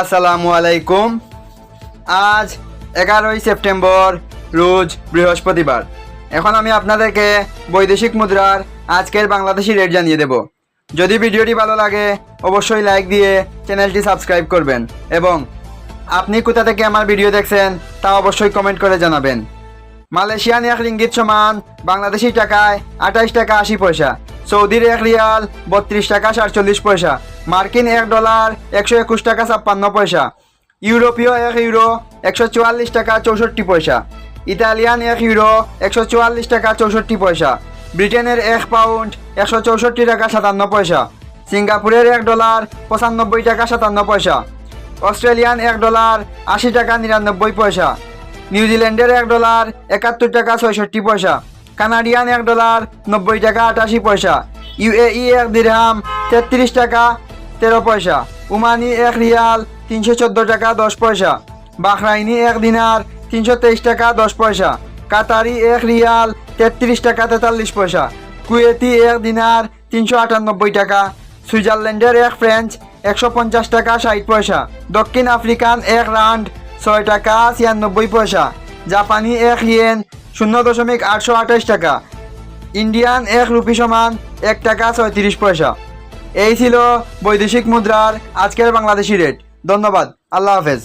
আসসালামু আলাইকুম। আজ এগারোই সেপ্টেম্বর, রোজ বৃহস্পতিবার। এখন আমি আপনাদেরকে বৈদেশিক মুদ্রার আজকের বাংলাদেশি রেট জানিয়ে দেব। যদি ভিডিওটি ভালো লাগে, অবশ্যই লাইক দিয়ে চ্যানেলটি সাবস্ক্রাইব করবেন এবং আপনি কোথা থেকে আমার ভিডিও দেখছেন, তা অবশ্যই কমেন্ট করে জানাবেন। মালয়েশিয়ান এক রিঙ্গিত সমান, বাংলাদেশি টাকায় আঠাইশ টাকা আশি পয়সা, সৌদির এক রিয়াল বত্রিশ টাকা সাতচল্লিশ পয়সা, মার্কিন এক ডলার একশো একুশ টাকা ছাপ্পান্ন পয়সা, ইউরোপীয় এক ইউরো একশো চুয়াল্লিশ টাকা চৌষট্টি পয়সা, ইতালিয়ান এক ইউরো একশো চুয়াল্লিশ টাকা চৌষট্টি পয়সা, ব্রিটেনের এক পাউন্ড একশো চৌষট্টি টাকা সাতান্ন পয়সা, সিঙ্গাপুরের এক ডলার পঁচানব্বই টাকা সাতান্ন পয়সা, অস্ট্রেলিয়ান এক ডলার আশি টাকা নিরানব্বই পয়সা নিউজিল্যান্ডের এক ডলার একাত্তর টাকা ছয়ষট্টি পয়সা, কানাডিয়ান এক ডলার নব্বই টাকা আটাশি পয়সা, ইউএই এক দিরহাম তেত্রিশ টাকা তেরো পয়সা, উমানি এক রিয়াল তিনশো চোদ্দ টাকা দশ পয়সা, বাহরাইনি এক দিনার তিনশো তেইশ টাকা দশ পয়সা, কাতারি এক রিয়াল তেত্রিশ টাকা তেতাল্লিশ পয়সা, কুয়েতি এক দিনার তিনশো আটানব্বই টাকা, সুইজারল্যান্ডের এক ফ্রেঞ্চ একশো পঞ্চাশ টাকা ষাট পয়সা, দক্ষিণ আফ্রিকান এক রান্ড ছয় টাকা ছিয়ানব্বই পয়সা। জাপানি এক ইয়েন শূন্য দশমিক আটশো আঠাশ টাকা। ইন্ডিয়ান এক রুপি সমান এক টাকা ছয়ত্রিশ পয়সা। এই ছিল বৈদেশিক মুদ্রার আজকের বাংলাদেশি রেট। ধন্যবাদ। আল্লাহ হাফেজ।